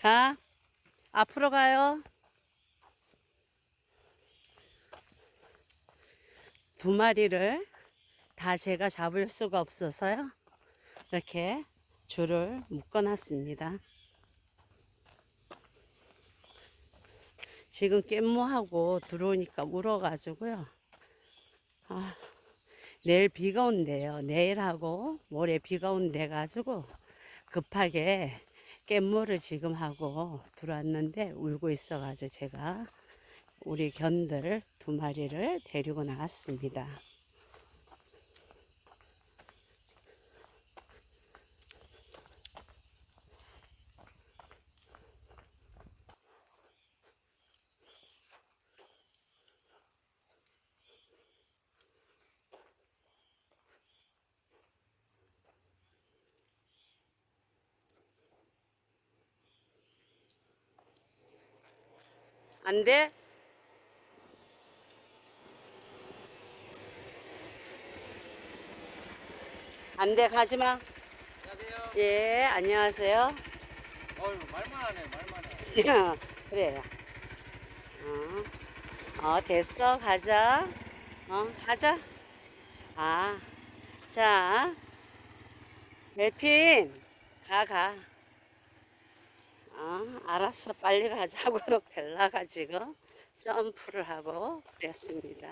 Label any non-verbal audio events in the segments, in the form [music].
가. 앞으로 가요. 두 마리를 다 제가 잡을 수가 없어서요. 이렇게 줄을 묶어 놨습니다. 지금 깻모하고 들어오니까 울어가지고요. 아, 내일 비가 온대요. 내일하고 모레 비가 온대 가지고 급하게 깻모를 지금 하고 들어왔는데 울고 있어가지고 제가 우리 견들 두 마리를 데리고 나왔습니다. 안 돼? 안 돼, 가지 마. 안녕하세요. 예, 안녕하세요. 어휴, 말만 하네, 말만 해. [laughs] 야, 그래. 어, 어, 됐어. 가자. 어, 가자. 아, 자. 델핀, 가, 가. 어, 알았어. 빨리 가자고 [laughs] 벨라가 지금 점프를 하고 그랬습니다.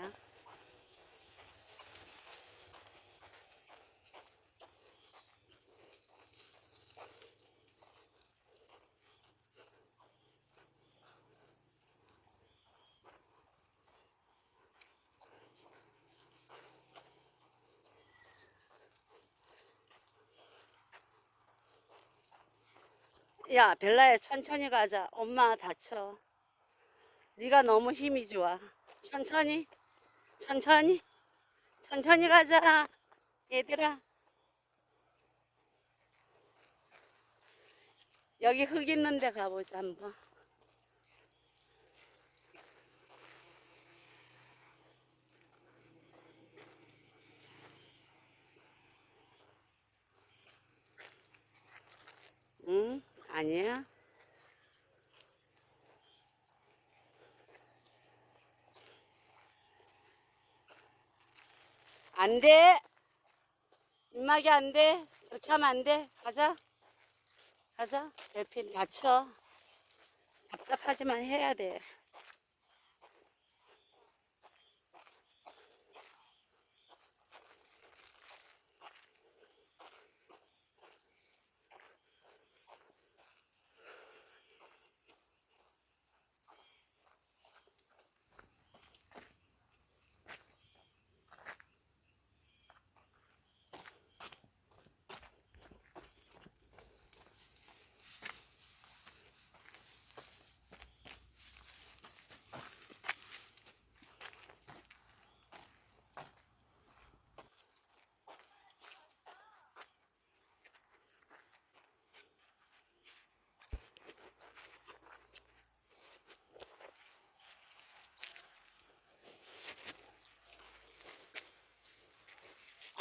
야, 벨라야, 천천히 가자. 엄마 다쳐. 네가 너무 힘이 좋아. 천천히, 천천히, 천천히 가자. 얘들아. 여기 흙 있는데 가보자 한번. 응? 아니야. 안 돼. 입막이 안 돼. 그렇게 하면 안 돼. 가자. 가자. 델핀 다쳐. 답답하지만 해야 돼.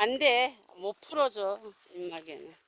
안 돼. 못 풀어줘. 입막에는.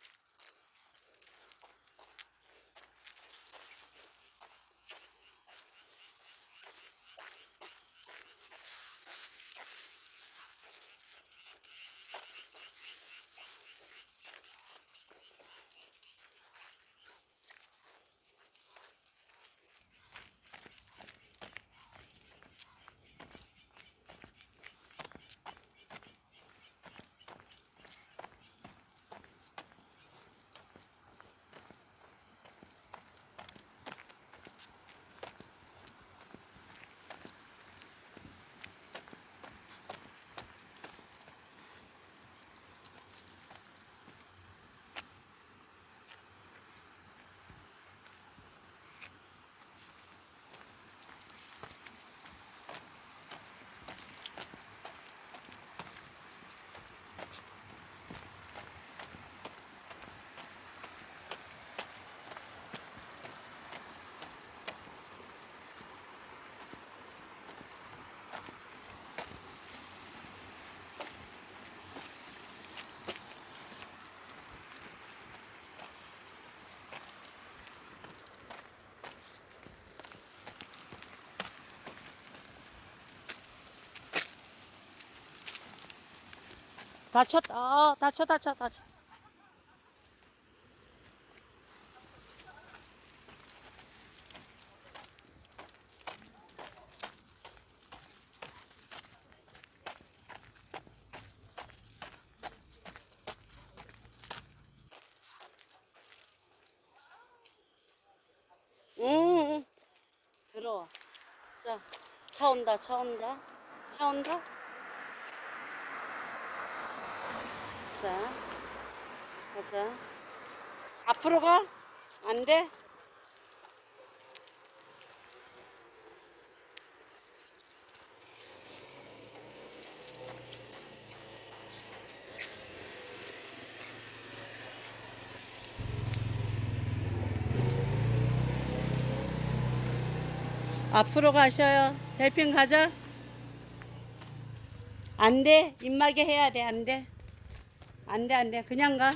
다쳤다. 어, 다쳐, 다쳐, 다쳐. 응, 응. 들어와. 자, 차 온다, 차 온다. 차 온다. 자, 가자. 앞으로 가? 안 돼? 앞으로 가셔요. 델핀 가자. 안 돼. 입마개 해야 돼. 안 돼. 안 돼, 안 돼. 그냥 가.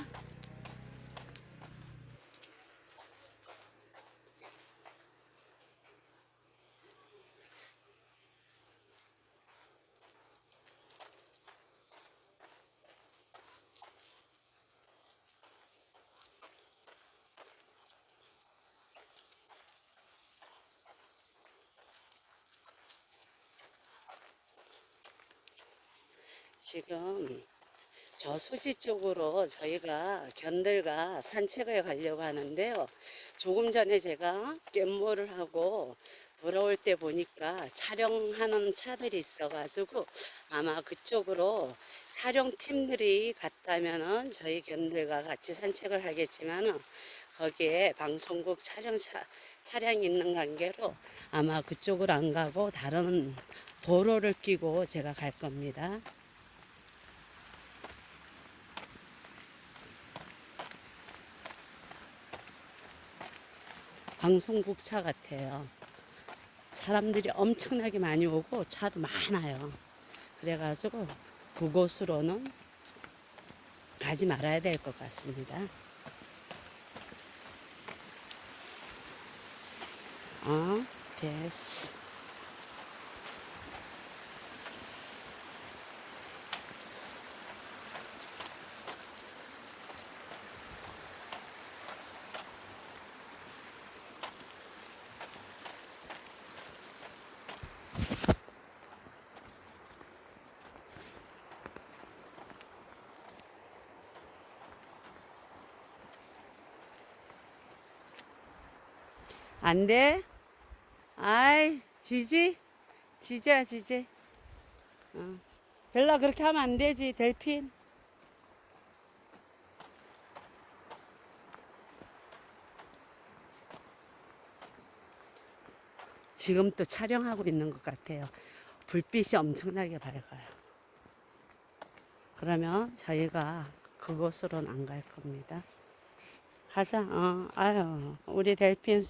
지금 저수지 쪽으로 저희가 견들과 산책을 가려고 하는데요. 조금 전에 제가 깻모를 하고 돌아올 때 보니까 촬영하는 차들이 있어가지고 아마 그쪽으로 촬영팀들이 갔다면은 저희 견들과 같이 산책을 하겠지만은 거기에 방송국 촬영 차, 차량이 있는 관계로 아마 그쪽으로 안 가고 다른 도로를 끼고 제가 갈 겁니다. 방송국 차 같아요. 사람들이 엄청나게 많이 오고 차도 많아요. 그래가지고 그곳으로는 가지 말아야 될 것 같습니다. 어, 됐어. 안 돼? 아이, 지지? 지지야, 지지. 어. 벨라 그렇게 하면 안 되지, 델핀. 지금 또 촬영하고 있는 것 같아요. 불빛이 엄청나게 밝아요. 그러면 저희가 그곳으로는 안 갈 겁니다. 가자. 어, 아유, 우리 델핀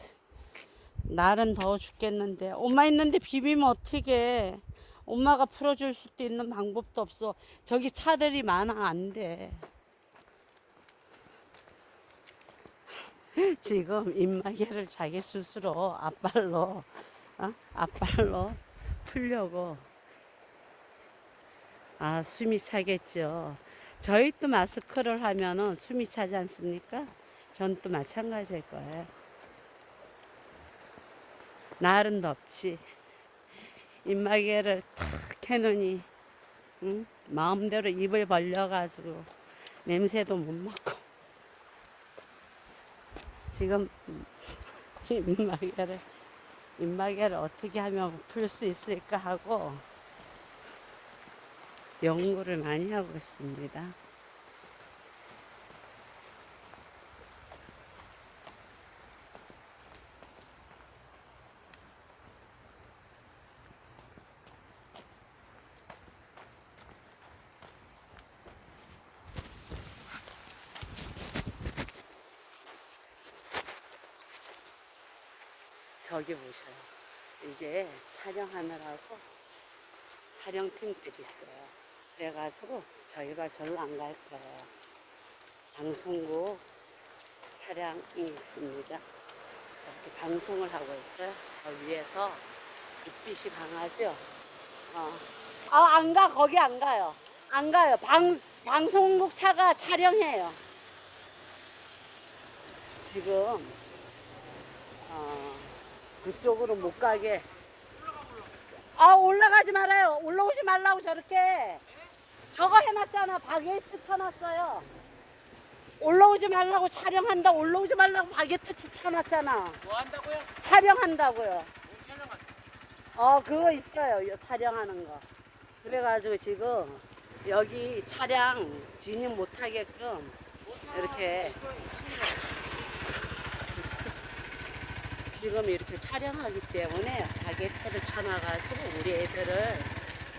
날은 더워 죽겠는데 엄마 있는데 비비면 어떻게? 엄마가 풀어줄 수도 있는 방법도 없어. 저기 차들이 많아 안 돼. [laughs] 지금 입마개를 자기 스스로 앞발로 어? 앞발로 풀려고 아 숨이 차겠죠. 저희 또 마스크를 하면은 숨이 차지 않습니까? 전 또 마찬가지일 거예요. 날은 덥지. 입마개를 탁 해놓으니 응? 마음대로 입을 벌려가지고 냄새도 못 맡고 지금 [laughs] 입마개를 입마개를 어떻게 하면 풀 수 있을까 하고 연구를 많이 하고 있습니다. 저기 보셔요. 이제 촬영하느라고 촬영팀들이 있어요. 그래가지고 저희가 절로 안 갈 거예요. 방송국 차량이 있습니다. 이렇게 방송을 하고 있어요. 저 위에서 빛빛이 강하죠? 어. 아, 안 가. 거기 안 가요. 안 가요. 방, 방송국 차가 촬영해요. 지금 어, 그쪽으로 못 가게. 아 올라가지 말아요. 올라오지 말라고 저렇게. 저거 해놨잖아. 바게트 쳐놨어요. 올라오지 말라고 촬영한다. 올라오지 말라고 바게트 쳐- 쳐놨잖아. 뭐 한다고요? 촬영한다고요. 뭐 촬영한 어, 그거 있어요. 요 촬영하는 거. 그래가지고 지금 여기 차량 진입 못하게끔 이렇게 지금 이렇게 촬영하기 때문에 바게트를 쳐놔가지고 우리 애들을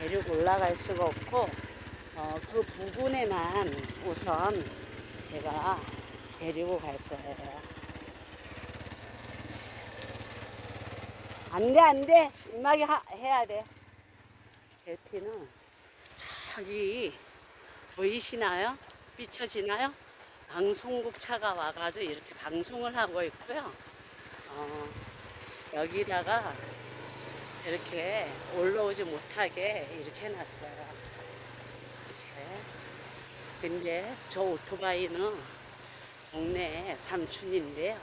데리고 올라갈 수가 없고 어, 그 부분에만 우선 제가 데리고 갈 거예요. 안 돼, 안 돼. 임하게 하- 해야 돼. 대피는 저기 보이시나요? 비춰지나요? 방송국 차가 와가지고 이렇게 방송을 하고 있고요. 어, 여기다가 이렇게 올라오지 못하게 이렇게 해놨어요. 이렇게. 근데 저 오토바이는 동네 삼촌인데요.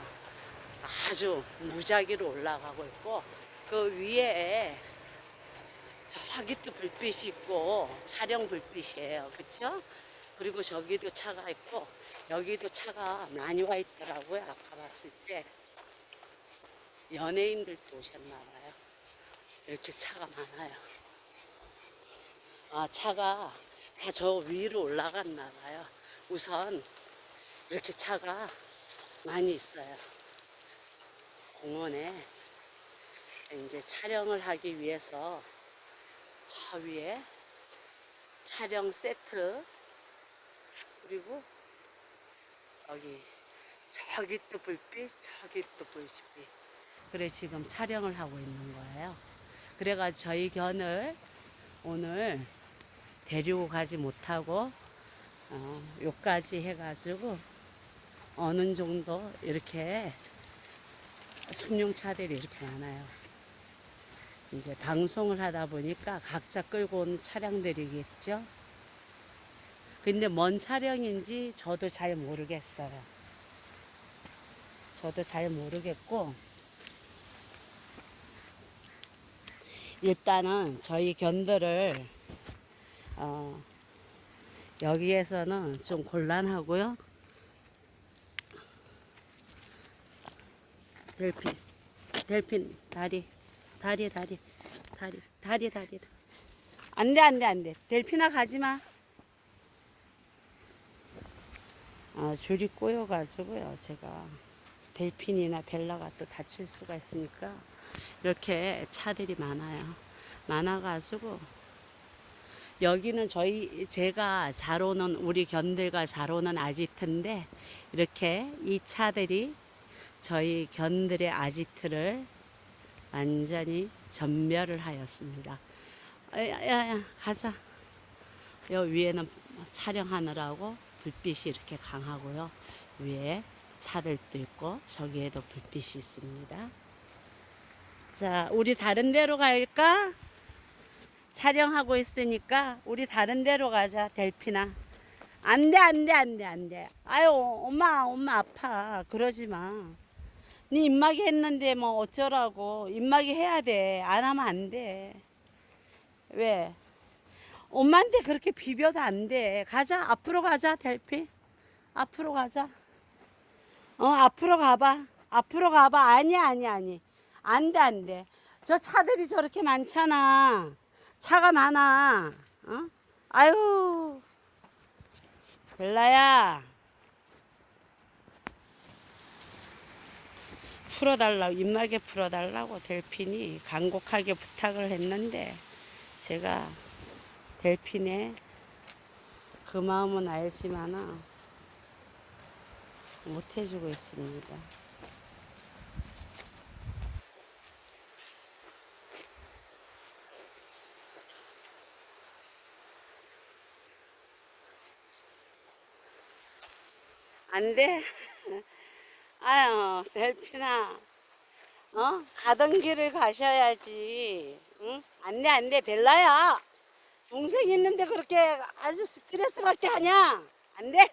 아주 무작위로 올라가고 있고 그 위에 저기도 불빛이 있고 촬영 불빛이에요. 그쵸? 그리고 저기도 차가 있고 여기도 차가 많이 와 있더라고요. 아까 봤을 때 연예인들도 오셨나 봐요. 이렇게 차가 많아요. 아 차가 다 저 위로 올라갔나 봐요. 우선 이렇게 차가 많이 있어요. 공원에 이제 촬영을 하기 위해서 저 위에 촬영 세트 그리고 여기 저기 또 불빛 저기 또 불빛 그래 지금 촬영을 하고 있는 거예요 그래가 저희 견을 오늘 데리고 가지 못하고 어, 요까지 해가지고 어느 정도 이렇게 승용차들이 이렇게 많아요. 이제 방송을 하다 보니까 각자 끌고 온 차량들이겠죠. 근데 뭔 차량인지 저도 잘 모르겠어요. 저도 잘 모르겠고, 일단은 저희 견들을, 어, 여기에서는 좀 곤란하고요. 델핀, 델핀, 다리, 다리, 다리, 다리, 다리, 다리. 안 돼, 안 돼, 안 돼. 델핀아 가지 마. 아, 줄이 꼬여가지고요. 제가 델핀이나 벨라가 또 다칠 수가 있으니까 이렇게 차들이 많아요. 많아가지고 여기는 저희 제가 잘 오는 우리 견들과 잘 오는 아지트인데 이렇게 이 차들이 저희 견들의 아지트를 완전히 전멸을 하였습니다. 야야야 가자. 여 위에는 촬영하느라고 불빛이 이렇게 강하고요. 위에 차들도 있고 저기에도 불빛이 있습니다. 자, 우리 다른 데로 갈까? 촬영하고 있으니까 우리 다른 데로 가자, 델피나. 안 돼, 안 돼, 안 돼, 안 돼. 아유, 엄마, 엄마 아파. 그러지 마. 네 입마개 했는데 뭐 어쩌라고. 입마개 해야 돼. 안 하면 안 돼. 왜? 엄마한테 그렇게 비벼도 안 돼. 가자. 앞으로 가자, 델피. 앞으로 가자. 어, 앞으로 가봐. 앞으로 가봐. 아니야, 아니야, 아니. 안 돼, 안 돼. 저 차들이 저렇게 많잖아. 차가 많아. 어? 아유. 벨라야. 풀어달라고, 입마개 풀어달라고 델핀이 간곡하게 부탁을 했는데, 제가 델핀의 그 마음은 알지만은 못 해주고 있습니다. 안 돼. [laughs] 아유, 델핀아. 어? 가던 길을 가셔야지. 응? 안 돼, 안 돼. 벨라야. 동생 있는데 그렇게 아주 스트레스 받게 하냐? 안 돼?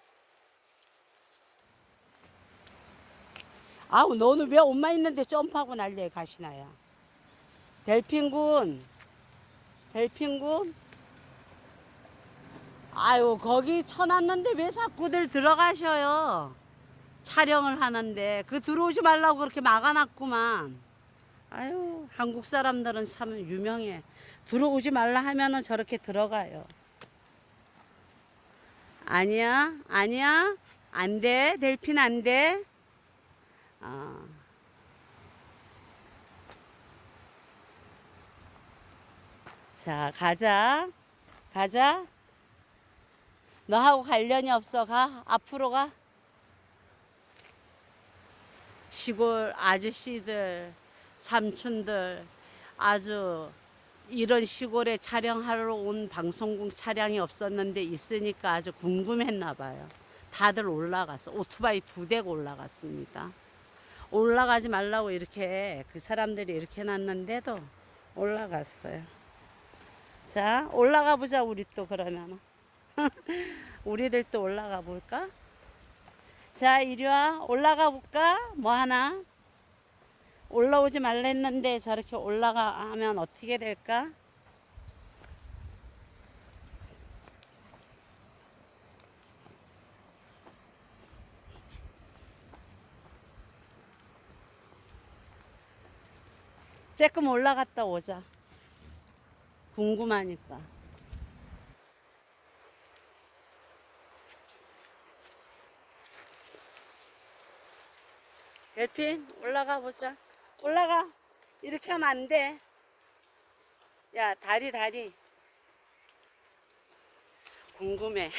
아우 너는 왜 엄마 있는데 점프하고 난리야 가시나야 델핀군 델핀군 아유 거기 쳐놨는데 왜 자꾸들 들어가셔요? 촬영을 하는데. 그 들어오지 말라고 그렇게 막아놨구만. 아유 한국 사람들은 참 유명해. 들어오지 말라 하면은 저렇게 들어가요. 아니야 아니야? 안 돼 델핀 안 돼? 아. 자, 가자. 가자. 너하고 관련이 없어. 가. 앞으로 가. 시골 아저씨들, 삼촌들, 아주 이런 시골에 촬영하러 온 방송국 차량이 없었는데 있으니까 아주 궁금했나 봐요. 다들 올라갔어. 오토바이 두 대가 올라갔습니다. 올라가지 말라고 이렇게 그 사람들이 이렇게 해놨는데도 올라갔어요. 자, 올라가 보자, 우리 또 그러면. [laughs] 우리들 또 올라가 볼까? 자, 이리 와. 올라가 볼까? 뭐 하나? 올라오지 말라 했는데 저렇게 올라가면 어떻게 될까? 조금 올라갔다 오자. 궁금하니까. 델핀 올라가 보자. 올라가. 이렇게 하면 안 돼. 야 다리 다리. 궁금해.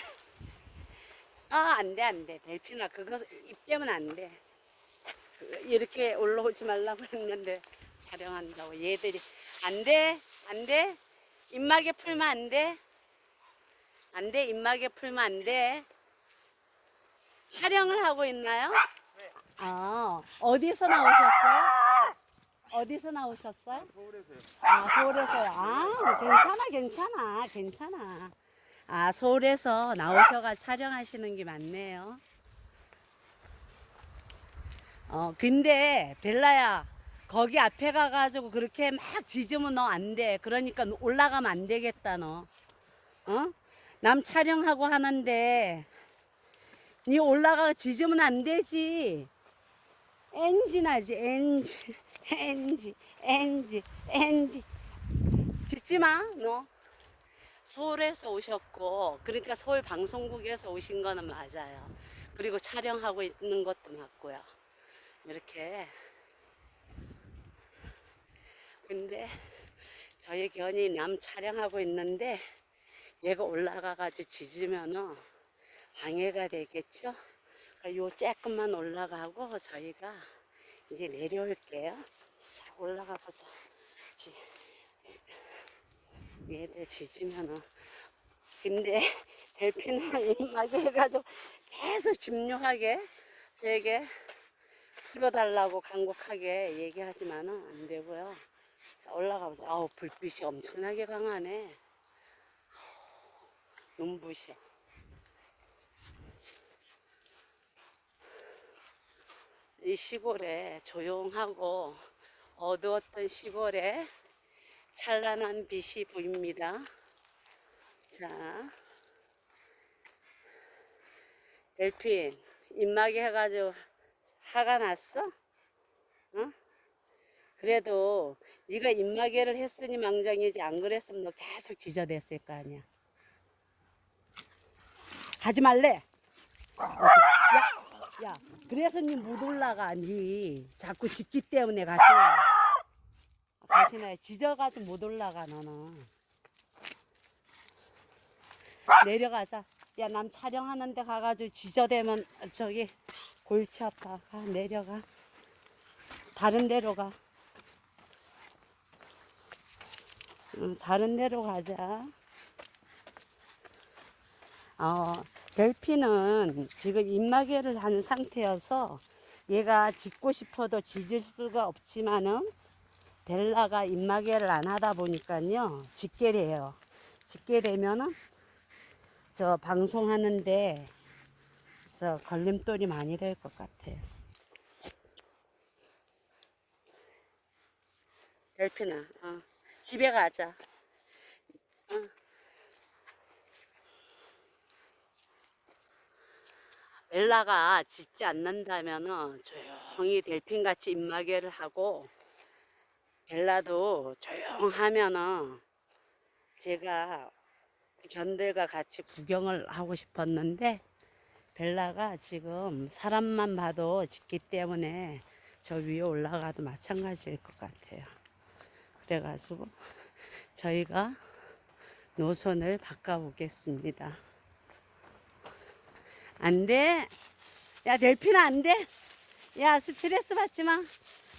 [laughs] 아 안 돼 안 돼. 델핀아 그거 입 때문에 안 돼. 그, 이렇게 올라오지 말라고 했는데 촬영한다고 얘들이 안 돼, 안 돼. 입마개 풀면 안 돼. 안 돼, 입마개 풀면 안 돼. 촬영을 하고 있나요? 아, 어디서 나오셨어요? 어디서 나오셨어요? 서울에서요. 아, 서울에서요. 아, 괜찮아, 괜찮아, 괜찮아. 아, 서울에서 나오셔가 촬영하시는 게 맞네요. 어, 근데 벨라야, 거기 앞에 가가지고 그렇게 막 짖으면 너 안 돼. 그러니까 너 올라가면 안 되겠다, 너. 어? 남 촬영하고 하는데, 니 올라가 짖으면 안 되지. 엔지 나지, 엔지, 엔지, 엔지, 엔지. 짖지 마, 너. 서울에서 오셨고, 그러니까 서울 방송국에서 오신 거는 맞아요. 그리고 촬영하고 있는 것도 맞고요. 이렇게. 근데 저희 견이 남 촬영하고 있는데 얘가 올라가가지고 짖으면은 방해가 되겠죠? 그러니까 요 조금만 올라가고 저희가 이제 내려올게요. 자, 올라가 보자. 지- 얘들 짖으면은 근데 [laughs] 델핀은 입마개 해가지고 계속 집요하게 제게 풀어달라고 간곡하게 얘기하지만은 안 되고요. 자, 올라가 보자. 아우 불빛이 엄청나게 강하네. 눈부셔. 이 시골에 조용하고 어두웠던 시골에 찬란한 빛이 보입니다. 자, 델핀 입마개 해가지고 화가 났어? 어? 그래도 네가 입마개를 했으니 망정이지 안 그랬으면 너 계속 지저댔을 거 아니야. 가지 말래. 야, 야, 그래서 니 못 올라가 니 자꾸 짖기 때문에 가시나. 가시나 지져가지고 못 올라가 너는. 내려가자. 야, 남 촬영하는데 가가지고 지저대면 저기 골치 아파. 가, 내려가. 다른 데로 가. 응, 다른 데로 가자. 어, 델핀은 지금 입마개를 한 상태여서 얘가 짖고 싶어도 짖을 수가 없지만은 벨라가 입마개를 안 하다 보니까요 짖게 돼요. 짓게 되면은 저 방송하는데 저 걸림돌이 많이 될 것 같아요. 델피나, 어, 집에 가자. 어. 엘라가 짖지 않는다면은 조용히 델핀같이 입마개를 하고 벨라도 조용하면은 제가 견들과 같이 구경을 하고 싶었는데 벨라가 지금 사람만 봐도 짖기 때문에 저 위에 올라가도 마찬가지일 것 같아요. 그래가지고 저희가 노선을 바꿔보겠습니다. 안 돼. 야, 델피나 안 돼. 야, 스트레스 받지 마.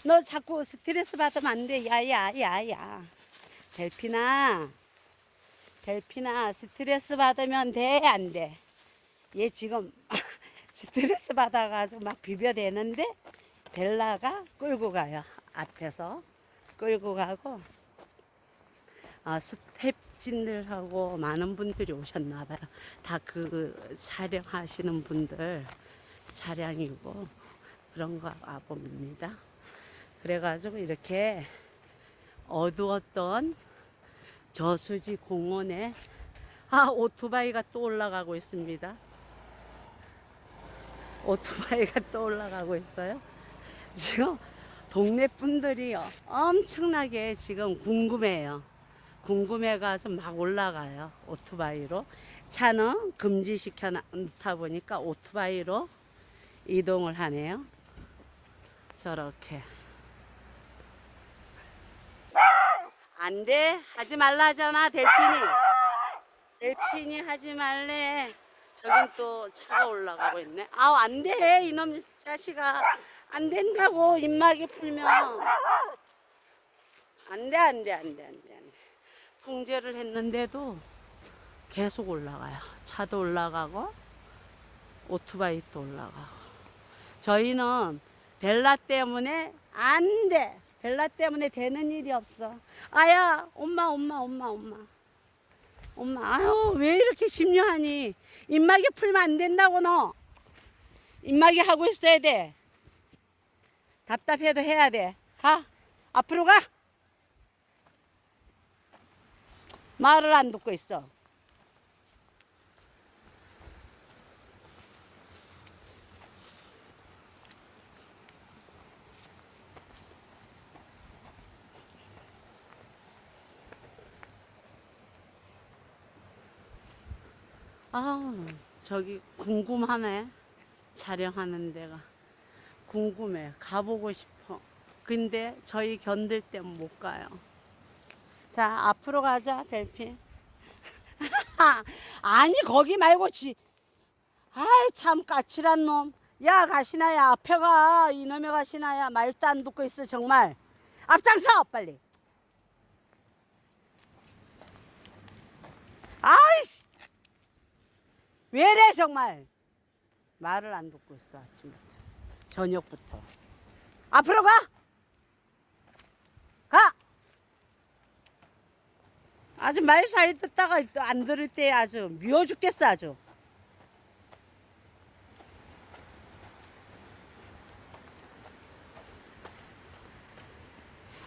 너 자꾸 스트레스 받으면 안 돼. 야, 야, 야, 야. 델피나. 델피나, 스트레스 받으면 돼? 안 돼? 얘 지금 [laughs] 스트레스 받아가지고 막 비벼대는데 벨라가 끌고 가요. 앞에서. 끌고 가고. 아, 스 텝진들하고 많은 분들이 오셨나 봐요. 다 그 촬영하시는 분들 차량이고 그런가 봅니다. 그래가지고 이렇게 어두웠던 저수지 공원에 아 오토바이가 또 올라가고 있습니다. 오토바이가 또 올라가고 있어요. 지금 동네 분들이 엄청나게 지금 궁금해요. 궁금해 가서 막 올라가요. 오토바이로. 차는 금지시켜 놓다 보니까 오토바이로 이동을 하네요. 저렇게. 안 돼. 하지 말라잖아, 델핀이. 델핀이 하지 말래. 저긴 또 차가 올라가고 있네. 아우, 안 돼. 이놈 자식아. 안 된다고, 입막이 풀면. 안 돼, 안 돼, 안 돼, 안 돼, 안 돼. 통제를 했는데도 계속 올라가요. 차도 올라가고, 오토바이도 올라가고. 저희는 벨라 때문에 안 돼. 벨라 때문에 되는 일이 없어. 아야, 엄마, 엄마, 엄마, 엄마. 엄마, 아유, 왜 이렇게 심려하니? 입마개 풀면 안 된다고, 너. 입마개 하고 있어야 돼. 답답해도 해야 돼. 가. 앞으로 가. 말을 안 듣고 있어. 아, 저기 궁금하네. 촬영하는 데가. 궁금해. 가보고 싶어. 근데 저희 견딜 땐 못 가요. 자, 앞으로 가자, 델핀. [laughs] 아니, 거기 말고 지. 아이, 참 까칠한 놈. 야, 가시나야. 앞에 가. 이놈의 가시나야. 말도 안 듣고 있어, 정말. 앞장서, 빨리. 아이씨. 왜래, 정말. 말을 안 듣고 있어, 아침부터. 저녁부터. 앞으로 가! 가! 아주 말 잘 듣다가 또 안 들을 때 아주 미워 죽겠어 아주.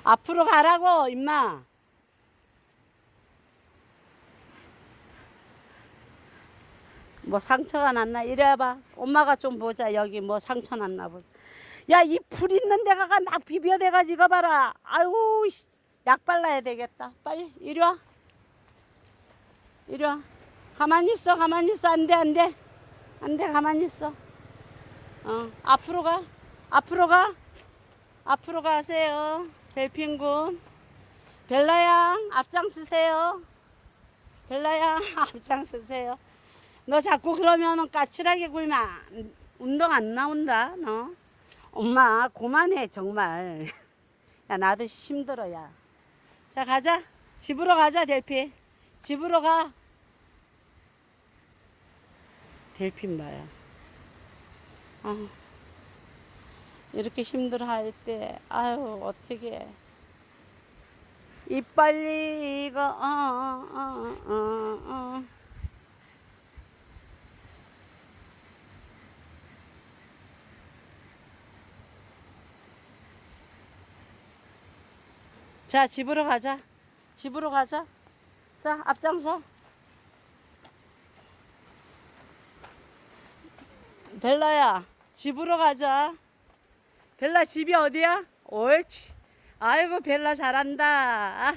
앞으로 가라고 임마. 뭐 상처가 났나 이래 봐. 엄마가 좀 보자 여기 뭐 상처 났나 보자. 야 이 불 있는 데가 막 비벼대가지고 이거 봐라. 아유 씨, 약 발라야 되겠다. 빨리 이리 와. 이리 와. 가만히 있어, 가만히 있어. 안 돼, 안 돼. 안 돼, 가만히 있어. 어, 앞으로 가. 앞으로 가. 앞으로 가세요. 델핀군. 벨라양, 앞장서세요. 벨라양, [laughs] 앞장서세요. 너 자꾸 그러면은 까칠하게 굴면 안- 운동 안 나온다, 너. 엄마, 그만해, 정말. [laughs] 야, 나도 힘들어, 야. 자, 가자. 집으로 가자, 델핀. 집으로 가. 델핀 봐요. 아, 이렇게 힘들어 할 때, 아유, 어떻게. 이빨리 이거 어, 어, 어, 어. 자 집으로 가자 집으로 가자 자 앞장서. 벨라야 집으로 가자. 벨라 집이 어디야? 옳지. 아이고 벨라 잘한다.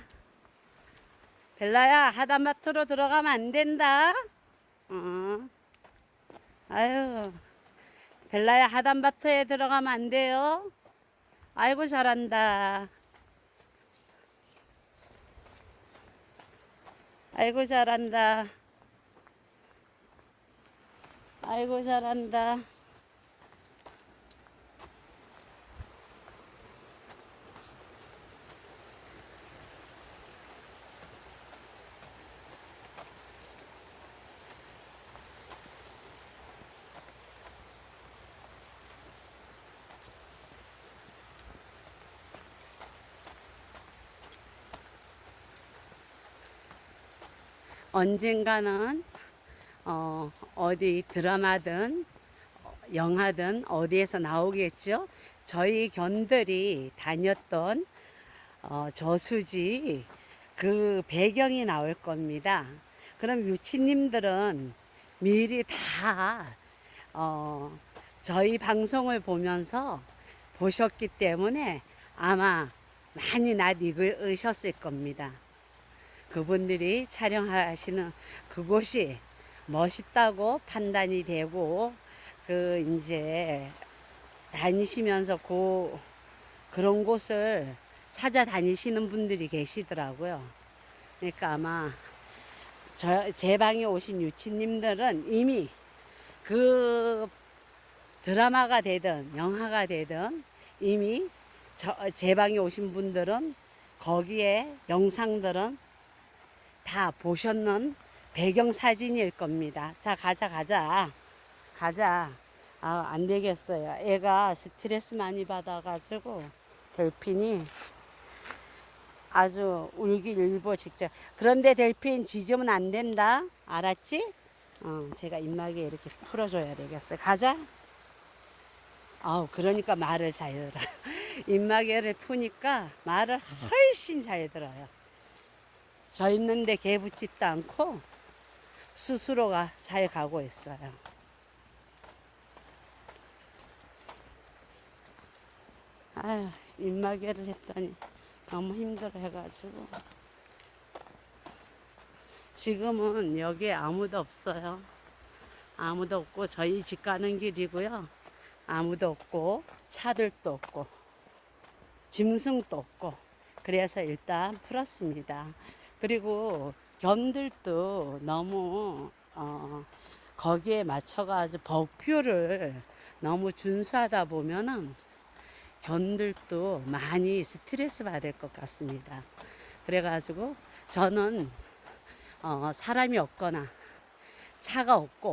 벨라야 하다마트로 들어가면 안 된다. 어. 아유 벨라야 하단마트에 들어가면 안 돼요. 아이고 잘한다 아이고 잘한다. 아이고 잘한다 언젠가는 어, 어디 드라마든 영화든 어디에서 나오겠죠. 저희 견들이 다녔던 어, 저수지 그 배경이 나올 겁니다. 그럼 유치님들은 미리 다 어, 저희 방송을 보면서 보셨기 때문에 아마 많이 낯 익으셨을 겁니다. 그분들이 촬영하시는 그곳이 멋있다고 판단이 되고 그 이제 다니시면서 그 그런 곳을 찾아다니시는 분들이 계시더라고요. 그러니까 아마 저, 제 방에 오신 유치님들은 이미 그 드라마가 되든 영화가 되든 이미 저, 제 방에 오신 분들은 거기에 영상들은 다 보셨는 배경 사진일 겁니다. 자, 가자, 가자. 가자. 아, 안 되겠어요. 애가 스트레스 많이 받아가지고 델핀이 아주 울기 일보 직전. 그런데 델핀 짖으면 안 된다. 알았지? 어, 제가 입마개 이렇게 풀어줘야 되겠어요. 가자. 아우, 그러니까 말을 잘 들어. [laughs] 입마개를 푸니까 말을 훨씬 잘 들어요. 저 있는데 개 붙지도 않고 스스로가 잘 가고 있어요. 아유, 입마개를 했더니 너무 힘들어 해가지고. 지금은 여기에 아무도 없어요. 아무도 없고 저희 집 가는 길이고요. 아무도 없고 차들도 없고 짐승도 없고 그래서 일단 풀었습니다. 그리고 견들도 너무 어, 거기에 맞춰가지고 법규를 너무 준수하다 보면은 견들도 많이 스트레스 받을 것 같습니다. 그래가지고 저는 어, 사람이 없거나 차가 없고